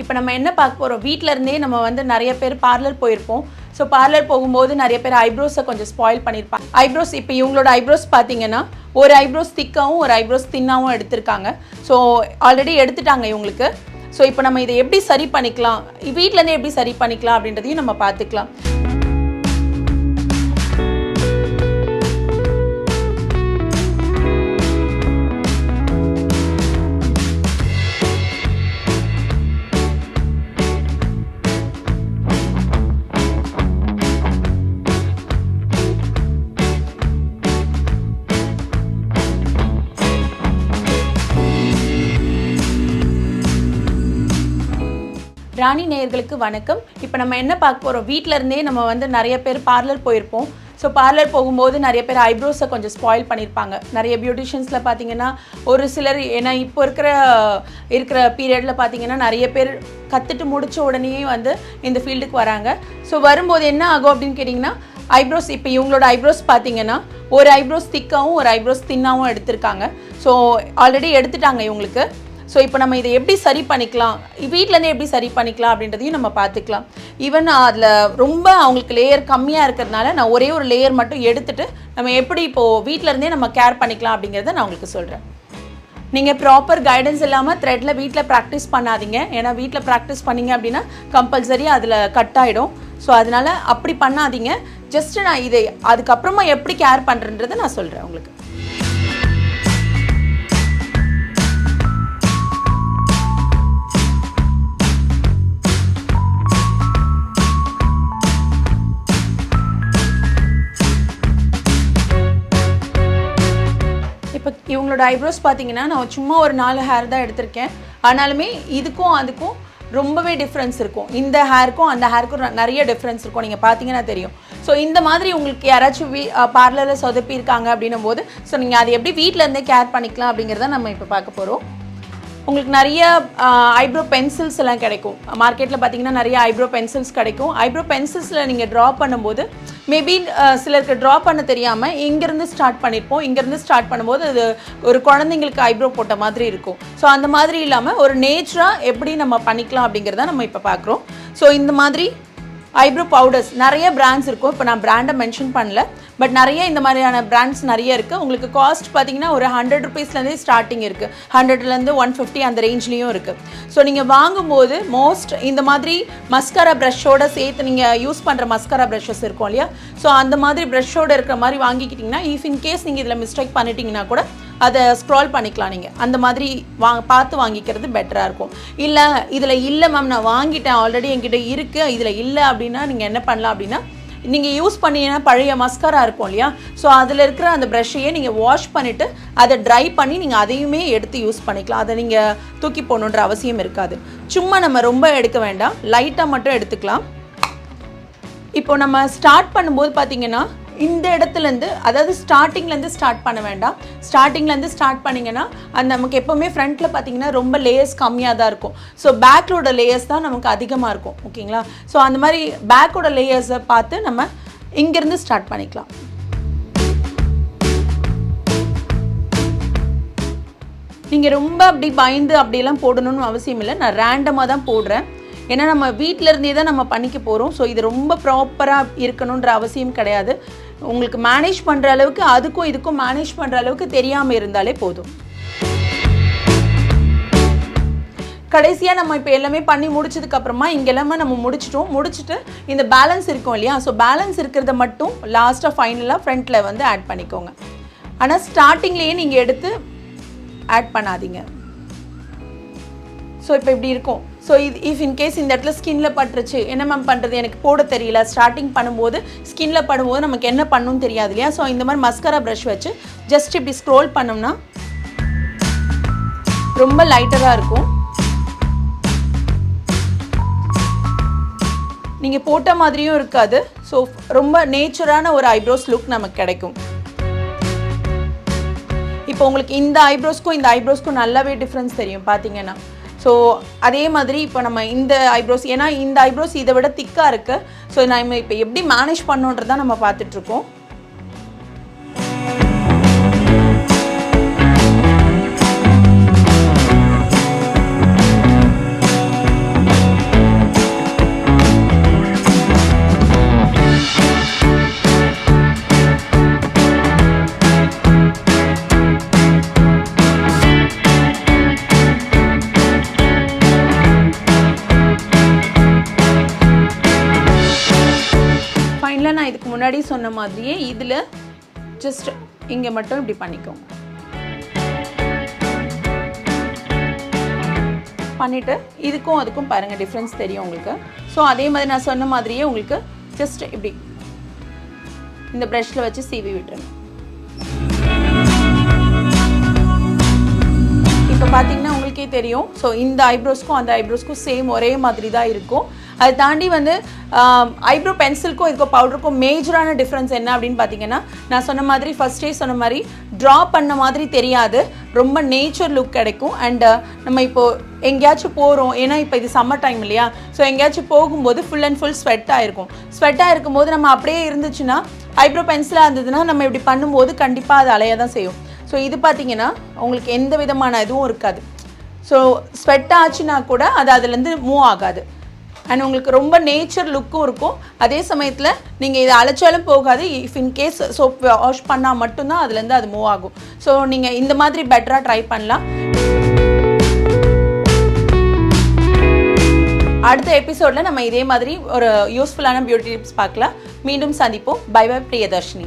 இப்போ நம்ம என்ன பார்க்க போகிறோம் வீட்டிலருந்தே நம்ம வந்து நிறைய பேர் பார்லர் போயிருப்போம். ஸோ பார்லர் போகும்போது நிறைய பேர் ஐப்ரோஸை கொஞ்சம் ஸ்பாயில் பண்ணியிருப்பாங்க ஐப்ரோஸ் இப்போ இவங்களோட ஐப்ரோஸ் பார்த்தீங்கன்னா ஒரு ஐப்ரோஸ் திக்காகவும் ஒரு ஐப்ரோஸ் தின்னாகவும் எடுத்திருக்காங்க. ஸோ ஆல்ரெடி எடுத்துட்டாங்க இவங்களுக்கு. ஸோ இப்போ நம்ம இதை எப்படி சரி பண்ணிக்கலாம்? வீட்டிலேருந்தே எப்படி சரி பண்ணிக்கலாம் அப்படின்றதையும் நம்ம பார்த்துக்கலாம். ராணி நேயர்களுக்கு வணக்கம். இப்போ நம்ம என்ன பார்க்க போகிறோம் வீட்டில் இருந்தே நம்ம வந்து நிறைய பேர் பார்லர் போயிருப்போம். ஸோ பார்லர் போகும்போது நிறைய பேர் ஐப்ரோஸை கொஞ்சம் ஸ்பாயில் பண்ணியிருப்பாங்க. நிறைய பியூட்டிஷியன்ஸில் பார்த்தீங்கன்னா ஒரு சிலர் ஏன்னா இப்போ இருக்கிற இருக்கிற பீரியடில் பார்த்தீங்கன்னா நிறைய பேர் கற்றுட்டு முடித்த உடனே வந்து இந்த ஃபீல்டுக்கு வராங்க. ஸோ வரும்போது என்ன ஆகும் அப்படின்னு கேட்டிங்கன்னா ஐப்ரோஸ் இப்போ இவங்களோட ஐப்ரோஸ் பார்த்தீங்கன்னா ஒரு ஐப்ரோஸ் திக்காகவும் ஒரு ஐப்ரோஸ் தின்னாகவும் எடுத்திருக்காங்க. ஸோ ஆல்ரெடி எடுத்துட்டாங்க இவங்களுக்கு. ஸோ இப்போ நம்ம இதை எப்படி சரி பண்ணிக்கலாம்? வீட்டிலேருந்து எப்படி சரி பண்ணிக்கலாம் அப்படின்றதையும் நம்ம பார்த்துக்கலாம். ஈவன் அதில் ரொம்ப அவங்களுக்கு லேயர் கம்மியாக இருக்கிறதுனால நான் ஒரே ஒரு லேயர் மட்டும் எடுத்துகிட்டு நம்ம எப்படி இப்போது வீட்டிலேருந்தே நம்ம கேர் பண்ணிக்கலாம் அப்படிங்கிறத நான் உங்களுக்கு சொல்கிறேன் நீங்கள் ப்ராப்பர் கைடன்ஸ் இல்லாமல் த்ரெட்டில் வீட்டில் ப்ராக்டிஸ் பண்ணாதீங்க. ஏன்னா வீட்டில் ப்ராக்டிஸ் பண்ணீங்க அப்படின்னா கம்பல்சரி அதில் கட் ஆகிடும் ஸோ அதனால் அப்படி பண்ணாதீங்க. ஜஸ்ட்டு நான் இதை அதுக்கப்புறமா எப்படி கேர் பண்ணுறன்றதை நான் சொல்கிறேன் உங்களுக்கு. இப்போ இவங்களோட ஐப்ரோஸ் பார்த்தீங்கன்னா நான் சும்மா ஒரு நாலு ஹேர் தான் எடுத்திருக்கேன். ஆனாலுமே இதுக்கும் அதுக்கும் ரொம்பவே டிஃப்ரென்ஸ் இருக்கும். இந்த ஹேருக்கும் அந்த ஹேருக்கும் ந- நிறைய டிஃப்ரென்ஸ் இருக்கும். நீங்கள் பார்த்தீங்கன்னா தெரியும். ஸோ இந்த மாதிரி உங்களுக்கு யாராச்சும் வீ பார்லரில் சொதப்பி இருக்காங்க அப்படின்னும் போது ஸோ நீங்கள் அதை எப்படி வீட்டிலேருந்தே கேர் பண்ணிக்கலாம் அப்படிங்கிறத நம்ம இப்போ பார்க்க போகிறோம் உங்களுக்கு நிறைய ஐப்ரோ பென்சில்ஸ் எல்லாம் கிடைக்கும். மார்க்கெட்டில் பார்த்தீங்கன்னா நிறைய ஐப்ரோ பென்சில்ஸ் கிடைக்கும். ஐப்ரோ பென்சில்ஸில் நீங்கள் ட்ரா பண்ணும்போது மேபி சிலருக்கு ட்ரா பண்ண தெரியாமல் இங்கேருந்து ஸ்டார்ட் பண்ணியிருப்போம் இங்கேருந்து ஸ்டார்ட் பண்ணும்போது அது ஒரு குழந்தைங்களுக்கு ஐப்ரோ போட்ட மாதிரி இருக்கும். ஸோ அந்த மாதிரி இல்லாமல் ஒரு நேச்சராக எப்படி நம்ம பண்ணிக்கலாம் அப்படிங்கிறத நம்ம இப்போ பார்க்குறோம் ஸோ இந்த மாதிரி ஐப்ரோ பவுடர்ஸ் நிறைய பிராண்ட்ஸ் இருக்கும். இப்போ நான் பிராண்டை மென்ஷன் பண்ணல. பட் நிறைய இந்த மாதிரியான பிராண்ட்ஸ் நிறைய இருக்குது உங்களுக்கு காஸ்ட் பார்த்தீங்கன்னா ஒரு ஹண்ட்ரட் ருபீஸ்லேருந்தே ஸ்டார்டிங் இருக்குது ஹண்ட்ரட்லேருந்து ஒன் ஃபிஃப்டி அந்த ரேஞ்ச்லேயும் இருக்குது ஸோ நீங்கள் வாங்கும்போது மோஸ்ட் இந்த மாதிரி மஸ்காரா ப்ரஷ்ஷோட சேர்த்து நீங்கள் யூஸ் பண்ணுற மஸ்காரா ப்ரஷஸ் இருக்கும் இல்லையா? ஸோ அந்த மாதிரி ப்ரஷ்ஷோடு இருக்கிற மாதிரி வாங்கிக்கிட்டிங்கன்னா இஃப் இன் கேஸ் நீங்கள் இதில் மிஸ்டேக் பண்ணிட்டீங்கன்னா கூட அதை ஸ்க்ரால் பண்ணிக்கலாம் நீங்கள் அந்த மாதிரி வா பார்த்து வாங்கிக்கிறது பெட்டராக இருக்கும். இல்லை இதில் இல்லை மேம் நான் வாங்கிட்டேன் ஆல்ரெடி என்கிட்ட இருக்குது இதில் இல்லை அப்படின்னா நீங்கள் என்ன பண்ணலாம் அப்படின்னா நீங்கள் யூஸ் பண்ணீங்கன்னா பழைய மஸ்காரா இருக்கும் இல்லையா? ஸோ அதில் இருக்கிற அந்த ப்ரஷ்ஷையே நீங்கள் வாஷ் பண்ணிவிட்டு அதை ட்ரை பண்ணி நீங்கள் அதையுமே எடுத்து யூஸ் பண்ணிக்கலாம். அதை நீங்கள் தூக்கி போகணுன்ற அவசியம் இருக்காது. சும்மா நம்ம ரொம்ப எடுக்க வேண்டாம். லைட்டாக மட்டும் எடுத்துக்கலாம். இப்போ நம்ம ஸ்டார்ட் பண்ணும்போது பார்த்தீங்கன்னா இந்த இடத்துலேருந்து அதாவது ஸ்டார்டிங்லேருந்து ஸ்டார்ட் பண்ண வேண்டாம். ஸ்டார்டிங்லேருந்து ஸ்டார்ட் பண்ணிங்கன்னா அந்த நமக்கு எப்போவுமே ஃப்ரண்ட்டில் பார்த்தீங்கன்னா ரொம்ப லேயர்ஸ் கம்மியாக தான் இருக்கும். ஸோ பேக்கோட லேயர்ஸ் தான் நமக்கு அதிகமாக இருக்கும். ஓகேங்களா? ஸோ அந்த மாதிரி பேக்கோட லேயர்ஸை பார்த்து நம்ம இங்கேருந்து ஸ்டார்ட் பண்ணிக்கலாம். நீங்கள் ரொம்ப அப்படி பயந்து அப்படியெல்லாம் போடணும்னு அவசியம் இல்லை. நான் ரேண்டமாக தான் போடுறேன். ஏன்னா நம்ம வீட்டிலேருந்தே தான் நம்ம பண்ணிக்க போகிறோம் ஸோ இது ரொம்ப ப்ராப்பராக இருக்கணுன்ற அவசியம் கிடையாது. உங்களுக்கு மேனேஜ் பண்ணுற அளவுக்கு அதுக்கும் இதுக்கும் மேனேஜ் பண்ணுற அளவுக்கு தெரியாமல் இருந்தாலே போதும். கடைசியாக நம்ம இப்போ எல்லாமே பண்ணி முடிச்சதுக்கப்புறமா இங்கே எல்லாமே நம்ம முடிச்சிட்டோம். முடிச்சுட்டு இந்த பேலன்ஸ் இருக்கும் இல்லையா? ஸோ பேலன்ஸ் இருக்கிறத மட்டும் லாஸ்ட்டாக ஃபைனலாக ஃப்ரண்ட்டில் வந்து ஆட் பண்ணிக்கோங்க. ஆனால் ஸ்டார்டிங்லேயே நீங்கள் எடுத்து ஆட் பண்ணாதீங்க. ஸோ இப்போ இப்படி இருக்கும். ஸோ இது இஃப் இன்கேஸ் இந்த இடத்துல ஸ்கின்ல பட்டுருச்சு என்ன மேம் பண்ணுறது எனக்கு போட தெரியல. ஸ்டார்டிங் பண்ணும்போது ஸ்கின்ல படும்போது நமக்கு என்ன பண்ணணும்னு தெரியாது இல்லையா? ஸோ இந்த மாதிரி மஸ்கரா ப்ரஷ் வச்சு ஜஸ்ட் இப்படி ஸ்க்ரோல் பண்ணோம்னா ரொம்ப லைட்டராக இருக்கும். நீங்கள் போட்ட மாதிரியும் இருக்காது. ஸோ ரொம்ப நேச்சரான ஒரு ஐப்ரோஸ் லுக் நமக்கு கிடைக்கும். இப்போ உங்களுக்கு இந்த ஐப்ரோஸ்க்கும் இந்த ஐப்ரோஸ்க்கும் நல்லாவே டிஃப்ரென்ஸ் தெரியும் பார்த்தீங்கன்னா ஸோ அதே மாதிரி இப்போ நம்ம இந்த ஐப்ரோஸ் ஏன்னா இந்த ஐப்ரோஸ் இதை விட திக்காக இருக்குது ஸோ நம்ம இப்போ எப்படி மேனேஜ் பண்ணுன்றதான் நம்ம பார்த்துட்ருக்கோம் முன்னாடி சொன்ன மாதிரியே இதில் ஜஸ்ட் இங்கே மட்டும் இப்படி பண்ணிக்கோங்க. பண்ணிவிட்டு இதுக்கும் அதுக்கும் பாருங்கள் டிஃப்ரென்ஸ் தெரியும் உங்களுக்கு. ஸோ அதே மாதிரி நான் சொன்ன மாதிரியே உங்களுக்கு ஜஸ்ட் இப்படி இந்த ப்ரஷில் வச்சு சீவி விட்டுருங்க. தெரியும். ஸோ இந்த ஐப்ரோஸ்க்கும் அந்த ஐப்ரோஸ்க்கும் சேம் ஒரே மாதிரி தான் இருக்கும். அதை தாண்டி வந்து ஐப்ரோ பென்சிலுக்கும் இதுக்கும் பவுடருக்கும் மேஜரான டிஃப்ரென்ஸ் என்ன அப்படின்னு பார்த்தீங்கன்னா நான் சொன்ன மாதிரி ஃபஸ்ட்டே சொன்ன மாதிரி ட்ரா பண்ண மாதிரி தெரியாது. ரொம்ப நேச்சர் லுக் கிடைக்கும். அண்டு நம்ம இப்போது எங்கேயாச்சும் போகிறோம் ஏன்னா இப்போ இது சம்மர் டைம் இல்லையா? ஸோ எங்கேயாச்சும் போகும்போது ஃபுல் அண்ட் ஃபுல் ஸ்வெட்டாக இருக்கும். ஸ்வெட்டாக இருக்கும்போது நம்ம அப்படியே இருந்துச்சுன்னா ஐப்ரோ பென்சிலாக இருந்ததுன்னா நம்ம இப்படி பண்ணும்போது கண்டிப்பாக அது அலைய தான் செய்யும். ஸோ இது பார்த்தீங்கன்னா உங்களுக்கு எந்த விதமான இதுவும் இருக்காது. ஸோ ஸ்வெட் ஆச்சுன்னா கூட அது அதுலேருந்து மூவ் ஆகாது. அண்ட் உங்களுக்கு ரொம்ப நேச்சர் லுக்கும் இருக்கும். அதே சமயத்தில் நீங்கள் இதை அழைச்சாலும் போகாது. If in case soap wash பண்ணால் மட்டும்தான் அதுலேருந்து அது மூவ் ஆகும். ஸோ நீங்கள் இந்த மாதிரி பெட்டராக ட்ரை பண்ணலாம். அடுத்த எபிசோடில் நம்ம இதே மாதிரி ஒரு யூஸ்ஃபுல்லான பியூட்டி டிப்ஸ் பார்க்கலாம். மீண்டும் சந்திப்போம். By by Priyadarshini